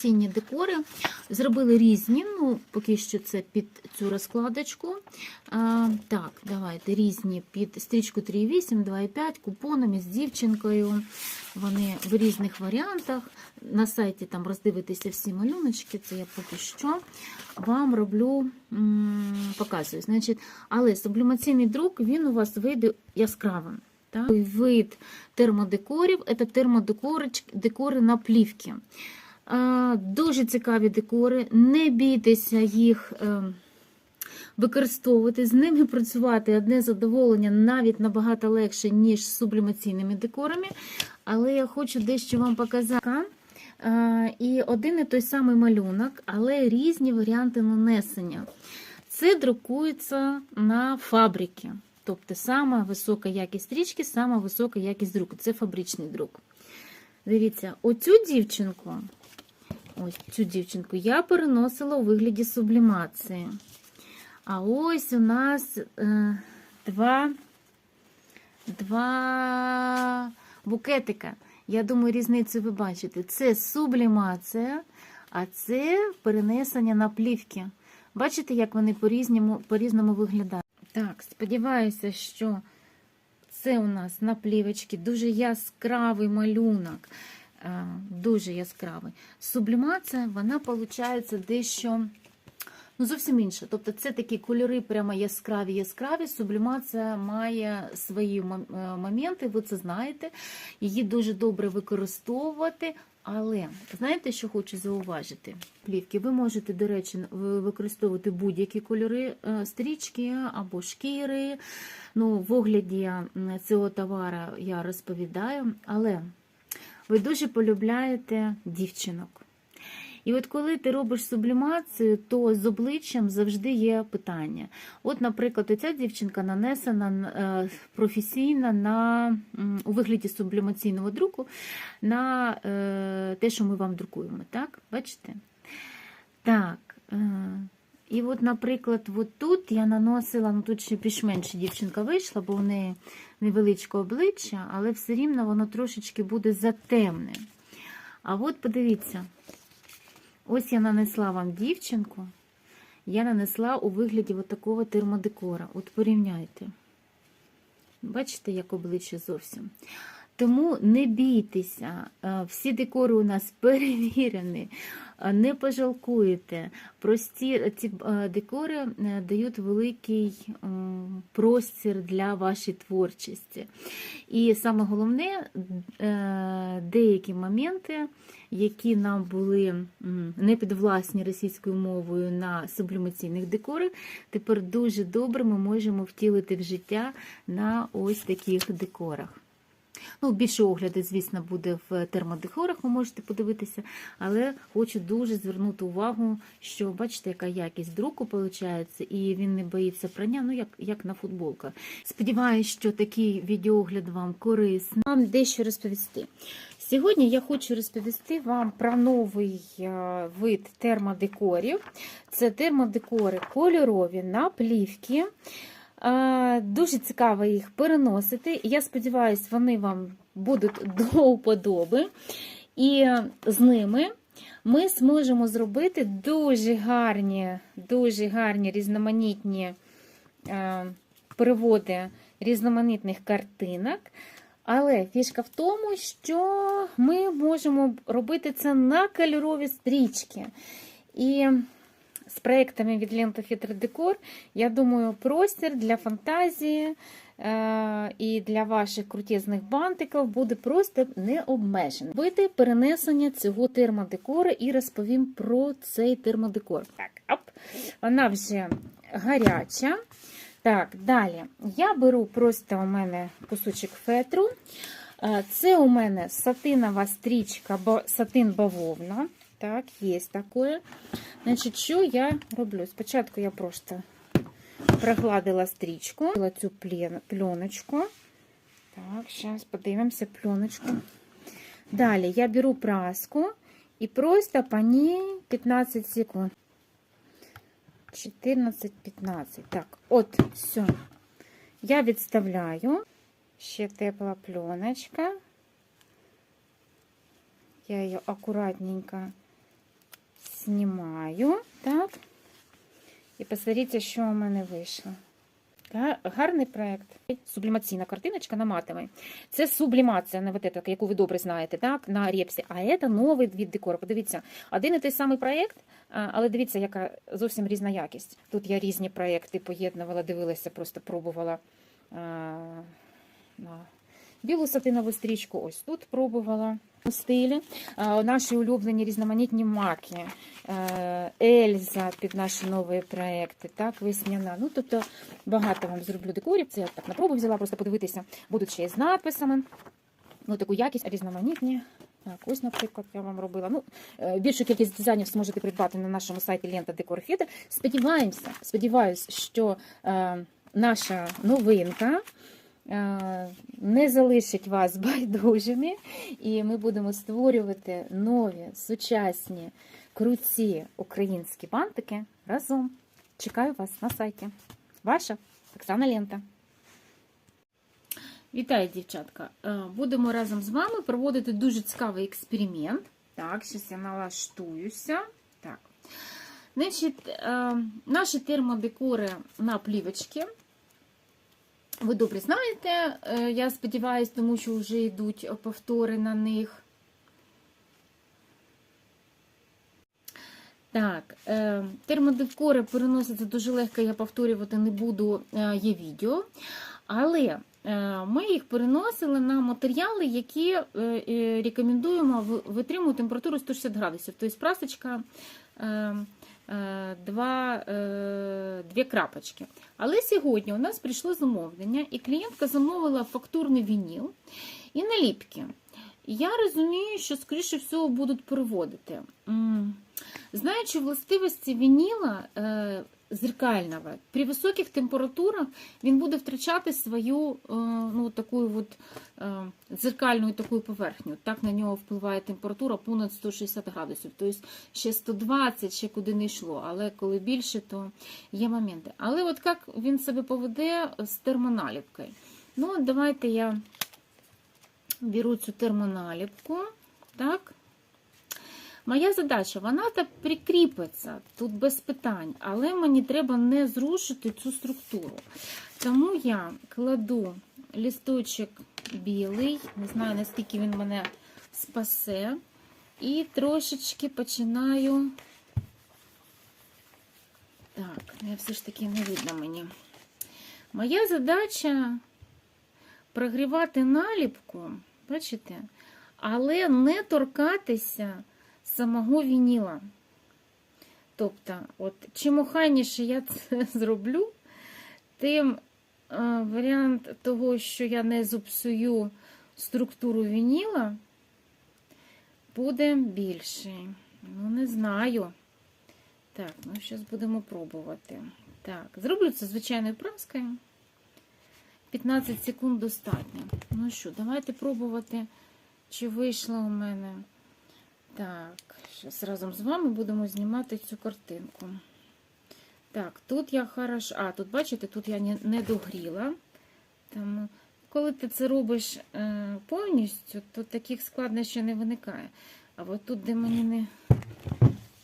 Цінні декори зробили різні, ну поки що це під цю розкладочку. А, так, давайте різні під стрічку 3,8, 2,5, купонами з дівчинкою. Вони в різних варіантах. На сайті там роздивитися всі малюночки, це я поки що вам роблю, показую. Значить, але сублімаційний друк він у вас вийде яскравим. Так? Вид термодекорів це термодекори декори на плівки. Дуже цікаві декори. Не бійтеся їх е, використовувати, з ними працювати одне задоволення навіть набагато легше, ніж з сублімаційними декорами. Але я хочу дещо вам показати. І один і той самий малюнок, але різні варіанти нанесення. Це друкується на фабрики. Тобто сама висока якість стрічки, сама висока якість друку. Це фабричний друк. Дивіться, оцю дівчинку. Ось цю дівчинку я переносила у вигляді сублімації. А ось у нас е, два, два букетика. Я думаю, різницю ви бачите. Це сублімація, а це перенесення на плівки. Бачите, як вони по-різному, по-різному виглядають? Так, сподіваюся, що це у нас на плівочці дуже яскравий малюнок. Е, дуже яскравий. Сублімація, вона виходить дещо ну, зовсім інша. Тобто це такі кольори прямо яскраві, яскраві. Сублімація має свої е, моменти, ви це знаєте. Її дуже добре використовувати. Але знаєте, що хочу зауважити? Плівки, ви можете, до речі, використовувати будь-які кольори е, стрічки або шкіри. Ну, в огляді цього товара я розповідаю, але ви дуже полюбляєте дівчинок. І от коли ти робиш сублімацію, то з обличчям завжди є питання. От, наприклад, ця дівчинка нанесена е, професійно на, у вигляді сублімаційного друку на е, те, що ми вам друкуємо. Так? Бачите? Так. І от, наприклад, от тут я наносила, ну тут ще більш-менше дівчинка вийшла, бо в неї невеличке обличчя, але все рівно воно трошечки буде затемне. А от подивіться, ось я нанесла вам дівчинку, я нанесла у вигляді от такого термодекора. От порівняйте. Бачите, як обличчя зовсім. Тому не бійтеся, е, всі декори у нас перевірені, не пожалкуєте. Прості ці е, декори е, дають великий простір для вашої творчості. І саме головне, е, деякі моменти, які нам були не підвласні російською мовою на сублімаційних декорах, тепер дуже добре ми можемо втілити в життя на ось таких декорах. Ну, більше огляди, звісно, буде в термодекорах, ви можете подивитися, але хочу дуже звернути увагу, що бачите, яка якість друку виходить, і він не боїться прання, ну як, як на футболках. Сподіваюсь, що такий відеоогляд вам корисний. Вам дещо розповісти. Сьогодні я хочу розповісти вам про новий е, вид термодекорів. Це термодекори кольорові на плівки. Дуже цікаво їх переносити. Я сподіваюся, вони вам будуть до вподоби. І з ними ми зможемо зробити дуже гарні, дуже гарні різноманітні е, переводи різноманітних картинок. Але фішка в тому, що ми можемо робити це на кольорові стрічки. І з проектами від Лента Декор, я думаю, простір для фантазії е, і для ваших крутезних бантиків буде просто необмежений. Бити перенесення цього термодекора і розповім про цей термодекор. Так, оп. Вона вже гаряча. Так, далі. Я беру просто у мене кусочок фетру. Е, Це у мене сатинова стрічка, сатин бавовна. Так, є таке. Значить, що я роблю? Спочатку я просто прогладила стрічку, цю пленочку. Так, зараз подивимося пленочку. Далі я беру праску і просто по ній 15 секунд. 14-15. Так, от, все. Я відставляю. Ще тепла пленочка. Я її акуратненько знімаю, так. І посмотрите, що у мене вийшло. Гарний проект. Сублімаційна картиночка на матовій. Це сублімація, не вот яку ви добре знаєте, так, на репсі. А це новий від декору. Подивіться, один і той самий проект, а, але дивіться, яка зовсім різна якість. Тут я різні проекти поєднувала, дивилася, просто пробувала а, на білу сатинову стрічку. Ось тут пробувала у стилі. Наші улюблені різноманітні маки. Е, Ельза під наші нові проекти, так, весняна. Ну, тобто багато вам зроблю декорів. Це я так на пробу взяла, просто подивитися. Будуть ще з надписами. Ну, таку якість різноманітні. Так, ось, наприклад, я вам робила. Ну, е, більшу кількість дизайнів зможете придбати на нашому сайті Лента Декор Сподіваємося, сподіваюся, що е, наша новинка е, не залишить вас байдужими, і ми будемо створювати нові, сучасні, круті українські бантики разом. Чекаю вас на сайті. Ваша Оксана Лента. Вітаю, дівчатка! Е, Будемо разом з вами проводити дуже цікавий експеримент. Так, зараз я налаштуюся. Так. Значить, е, наші термодекори на плівочки. Ви добре знаєте, е, я сподіваюся, тому що вже йдуть повтори на них. Так, е, термодекори переносяться дуже легко, я повторювати не буду, е, є відео. Але е, ми їх переносили на матеріали, які е, е, рекомендуємо витримувати температуру 160 градусів. Тобто прасочка е, е, два, е, дві крапочки. Але сьогодні у нас прийшло замовлення, і клієнтка замовила фактурний вініл і наліпки. Я розумію, що, скоріше всього, будуть переводити. Знаючи властивості вініла е, зеркального, при високих температурах він буде втрачати свою е, ну, таку от, е, зеркальну таку поверхню. Так на нього впливає температура понад 160 градусів. Тобто ще 120, ще куди не йшло. Але коли більше, то є моменти. Але от як він себе поведе з термоналіпкою? Ну, давайте я беру цю термоналіпку. Так. Моя задача, вона так прикріпиться тут без питань, але мені треба не зрушити цю структуру. Тому я кладу лісточок білий, не знаю, наскільки він мене спасе, і трошечки починаю. Так, я все ж таки не видно мені. Моя задача прогрівати наліпку, бачите, але не торкатися самого вініла. Тобто, от, чим охайніше я це зроблю, тим е, варіант того, що я не зупсую структуру вініла, буде більший. Ну, не знаю. Так, ну зараз будемо пробувати. Так, зроблю це звичайною праскою. 15 секунд достатньо. Ну що, давайте пробувати, чи вийшло у мене. Так, зараз разом з вами будемо знімати цю картинку. Так, тут я хорошо. А, тут, бачите, тут я не, догріла. Там, коли ти це робиш е, повністю, то таких складнощів не виникає. А от тут, де мені не,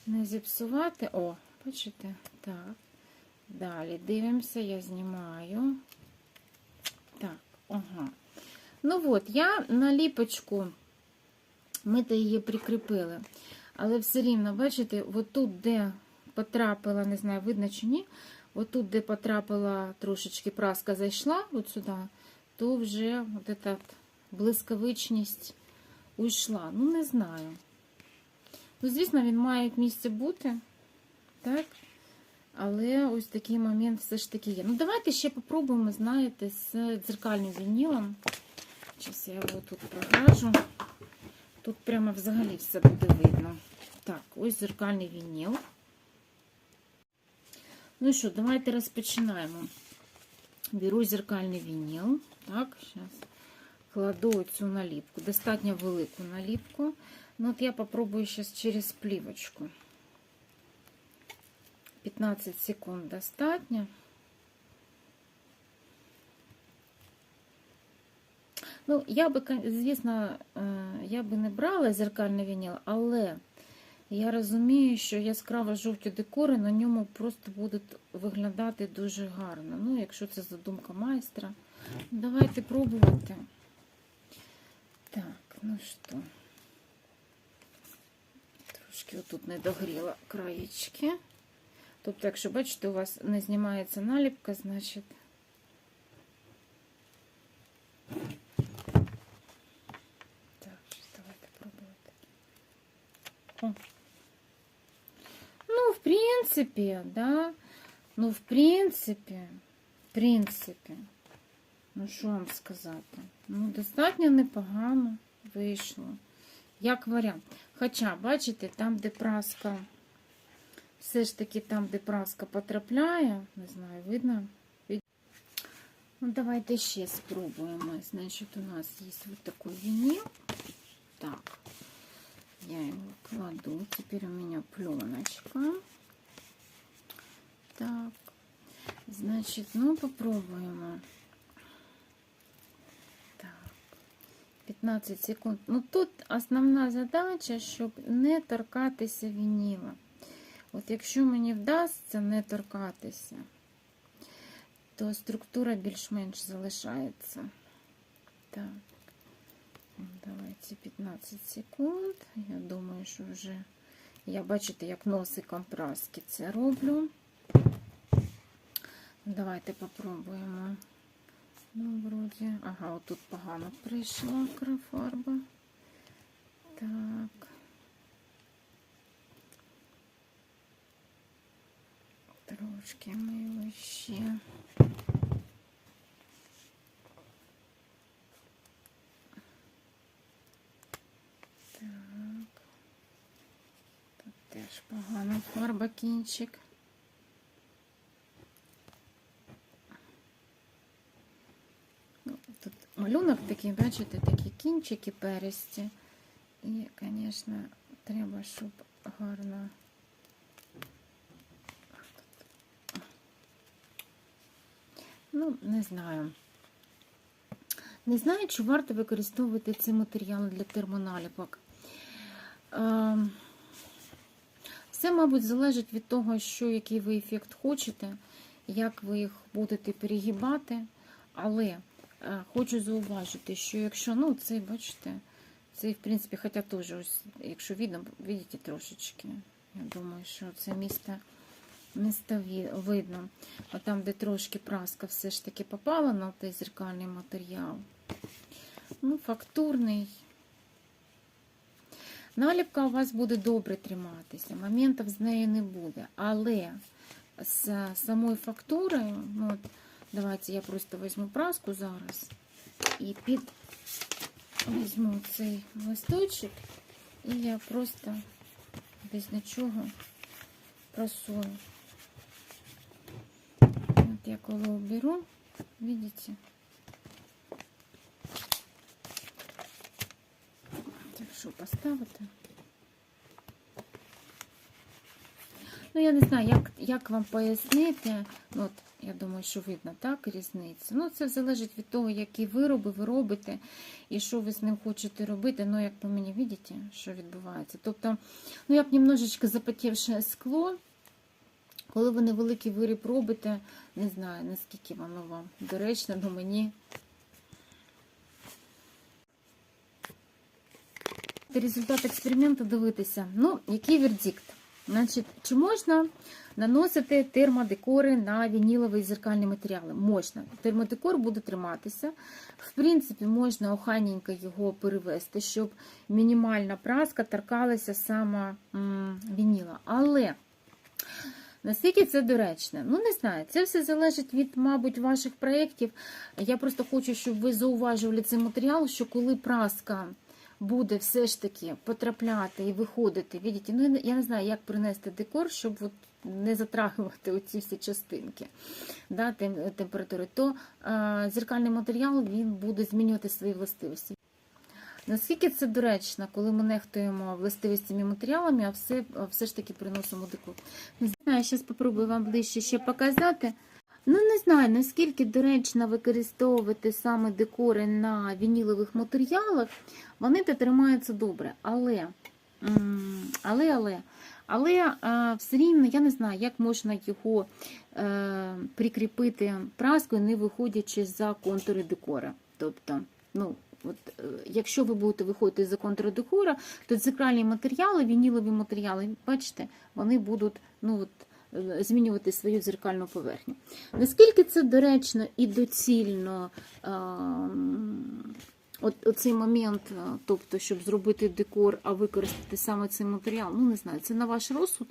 не зіпсувати. О, бачите? Так. Далі дивимося, я знімаю. Так, ага. Ну от, я на ліпочку. Ми то її прикріпили. Але все рівно, бачите, отут, де потрапила, не знаю, видно чи ні, отут, де потрапила трошечки праска зайшла от сюди, то вже от эта блискавичність уйшла. Ну, не знаю. Ну, звісно, він має місце бути. Так? Але ось такий момент все ж таки є. Ну, давайте ще попробуємо, знаєте, з дзеркальним вінілом. Зараз я його тут прогажу. Тут прямо взагалі все буде видно. Так, ось зеркальний вініл. Ну що, давайте розпочинаємо. Беру зеркальний вініл. Так, зараз кладу цю наліпку. Достатньо велику наліпку. Ну, от я попробую зараз через плівочку. 15 секунд достатньо. Ну, я би, звісно, е, я би не брала зеркальний вініл, але Я розумію, що яскраво жовті декори на ньому просто будуть виглядати дуже гарно. Ну, якщо це задумка майстра. Давайте пробувати. Так, ну що. Трошки отут не догріла краєчки. Тобто, якщо бачите, у вас не знімається наліпка, значить. Так, щось давайте пробувати. О. Ну, в принципі, да. Ну, в принципі, в принципі. Ну, що вам сказати? Ну, достатньо непогано вийшло. Як варіант. Хоча, бачите, там, де праска, все ж таки там, де праска потрапляє, не знаю, видно? Ну, давайте ще спробуємо. Значить, у нас є вот такой винил. Так, я его кладу. Теперь у меня пленочка. Так, значит, ну попробуем. Так, 15 секунд. Ну тут основна задача, щоб не торкатися вініла. От якщо мені вдасться не торкатися, то структура більш-менш залишається. Так. Давайте 15 секунд. Я думаю, що вже я бачите, як носиком праски це роблю. Давайте попробуємо. Ну, вроді. Ага, отут погано прийшла крафарба. Так. Трошки ми його ще. Так. Тут теж погано фарба кінчик. Ну, Тут малюнок такий, бачите, такі кінчики пересті. І, звісно, треба, щоб гарно. Ну, не знаю. Не знаю, чи варто використовувати ці матеріали для термоналіпок. Ем, Все, мабуть, залежить від того, що який ви ефект хочете, як ви їх будете перегибати. Але хочу зауважити, що якщо, ну, цей, бачите, цей, в принципі, хоча теж, ось, якщо видно, бачите трошечки. Я думаю, що це місто, місто видно. А там, де трошки праска все ж таки попала на той зеркальний матеріал. Ну, фактурний. Наліпка у вас буде добре триматися, моментів з нею не буде. Але з самою фактурою, ну, от, давайте я просто візьму праску зараз і під візьму цей листочок, і я просто без нічого просую. От я коли уберу, видите? Так що поставити? Ну, я не знаю, як, як вам пояснити. От, я думаю, що видно, так, різницю. Ну, це залежить від того, які вироби ви робите і що ви з ним хочете робити. Ну, як по мені бачите, що відбувається. Тобто, ну, як немножечко запотівше скло, коли ви невеликий виріб робите, не знаю, наскільки воно вам доречно, але мені результат експерименту дивитися. Ну, який вердикт? Значить, чи можна наносити термодекори на вінілові зеркальні матеріали? Можна. Термодекор буде триматися. В принципі, можна охайненько його перевести, щоб мінімальна праска торкалася саме вініла. Але наскільки це доречно? Ну, не знаю. Це все залежить від, мабуть, ваших проєктів. Я просто хочу, щоб ви зауважували цей матеріал, що коли праска буде все ж таки потрапляти і виходити. Видите? Ну, я не- знаю, як принести декор, щоб от не затрагувати оці всі частинки да, тем- температури, то е, зеркальний матеріал він буде змінювати свої властивості. Наскільки це доречно, коли ми нехтуємо властивостями матеріалами, а все, все ж таки приносимо декор? Не знаю, зараз спробую вам ближче ще показати. Ну, не знаю, наскільки доречно використовувати саме декори на вінілових матеріалах, вони то тримаються добре. Але Але, але, але все рівно я не знаю, як можна його е, прикріпити праскою, не виходячи за контури декора. Тобто, ну, от, е, якщо ви будете виходити за контури декора, то дзеркальні матеріали, вінілові матеріали, бачите, вони будуть ну, от, е, змінювати свою дзеркальну поверхню. Наскільки це доречно і доцільно? е, От оцей момент, е, тобто, щоб зробити декор, а використати саме цей матеріал, ну не знаю, це на ваш розсуд.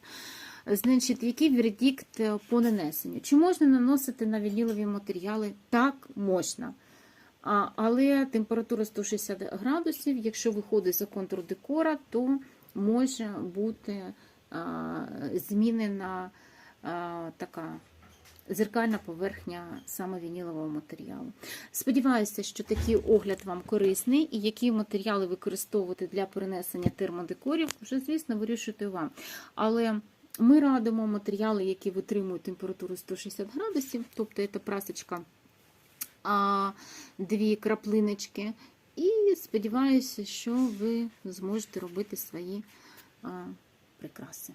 Значить, який вердикт е, по нанесенню? Чи можна наносити на вінілові матеріали? Так, можна. А, але температура 160 градусів, якщо виходить за контур декора, то може бути а, змінена а, така зеркальна поверхня саме вінілового матеріалу. Сподіваюся, що такий огляд вам корисний і які матеріали використовувати для перенесення термодекорів, вже, звісно, вирішуйте вам. Але ми радимо матеріали, які витримують температуру 160 градусів, тобто це прасочка, дві краплиночки. І сподіваюся, що ви зможете робити свої прикраси.